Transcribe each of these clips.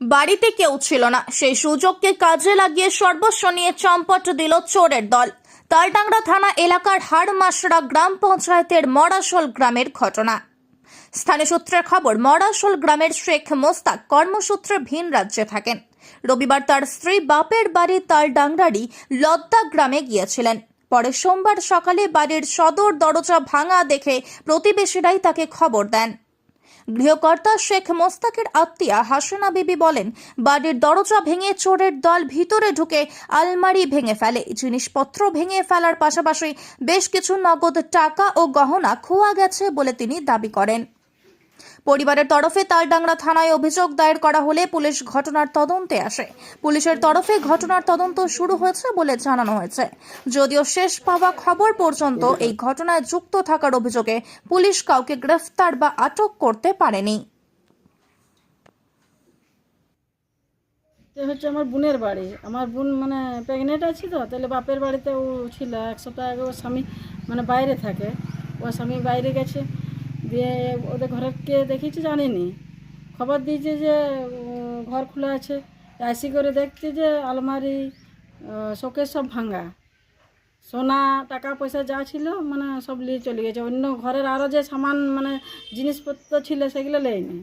বাড়িতে কেউ ছিল না। সেই সুযোগকে কাজে লাগিয়ে সর্বস্ব নিয়ে চম্পট দিল চোরের দল। তালডাংরা থানা এলাকার হাড়মাসড়া গ্রাম পঞ্চায়েতের মরাশোল গ্রামের ঘটনা। স্থানীয় সূত্রের খবর, মরাশোল গ্রামের শেখ মোস্তাক কর্মসূত্রে ভিন রাজ্যে থাকেন। রবিবার তার স্ত্রী বাপের বাড়ি তালডাংরারই লদ্দা গ্রামে গিয়েছিলেন। পরে সোমবার সকালে বাড়ির সদর দরজা ভাঙা দেখে প্রতিবেশীরাই তাকে খবর দেন। গৃহকর্তা শেখ মোস্তাকের আত্মীয়া হাসনা বিবি বলেন, বাড়ির দরজা ভেঙে চোরের দল ভিতরে ঢুকে আলমারি ভেঙে ফেলে। জিনিসপত্র ভেঙে ফেলার পাশাপাশি বেশ কিছু নগদ টাকা ও গহনা খোয়া গেছে বলে তিনি দাবি করেন। পরিবারের তরফে তালডাংরা থানায় অভিযোগ দায়ের করা হলে পুলিশ ঘটনার তদন্তে আসে। পুলিশের তরফে ঘটনার তদন্ত শুরু হয়েছে বলে জানানো হয়েছে। যদিও শেষ পাওয়া খবর পর্যন্ত এই ঘটনায় যুক্ত থাকার অভিযোগে পুলিশ কাউকে গ্রেফতার বা আটক করতে পারেনি। হচ্ছে আমার বোনের বাড়ি। আমার বোন মানে প্রেগনেন্ট আছে তো, তাহলে বাপের বাড়িতে ও ছিল। এক সপ্তাহ আগে ওর স্বামী মানে বাইরে থাকে। ওর স্বামী বাইরে গেছে। দিয়ে ওদের ঘরের কে দেখেছি জানিনি। খবর দিয়েছে যে ঘর খোলা আছে। আইসি করে দেখছি যে আলমারি শোকেস সব ভাঙা। সোনা টাকা পয়সা যা ছিল মানে সব নিয়ে চলে গেছে। অন্য ঘরের আরও যে সামান মানে জিনিসপত্র ছিল সেগুলো লেয়নি।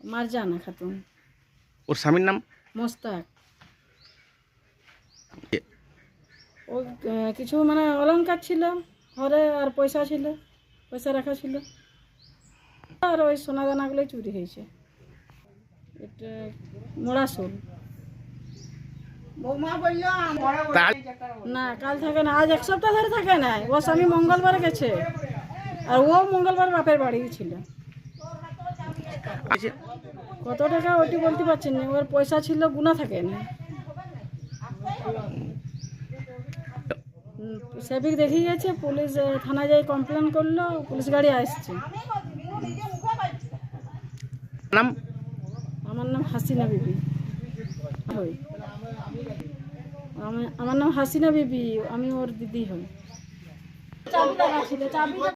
মারজানা খাতুন। ওর স্বামীর নাম? মোস্তাক। ও কিছু মানে অলংকার ছিল। ঘরে আর পয়সা ছিল পয়সা রাখা ছিল। আর ওই সোনা দানাগুলোই চুরি হয়েছে। এটা মোড়াসোল তার না কাল থাকে না আজ এক সপ্তাহ ধরে থাকে না। ও স্বামী মঙ্গলবার গেছে। আর ও মঙ্গলবার বাপের বাড়ি ছিল কত টাকা ওটি বলতে পারছি না ওর পয়সা ছিল গুণা থাকে না। সেবিক দেখে গেছে পুলিশ থানা থানায় যাই কমপ্লেন করল পুলিশ গাড়ি আসছে। নাম? আমার নাম হাসিনা বিবি। হই আমি- আমার নাম হাসিনা বিবি আমি ওর দিদি হই। চাবি লাগা ছিল চাবি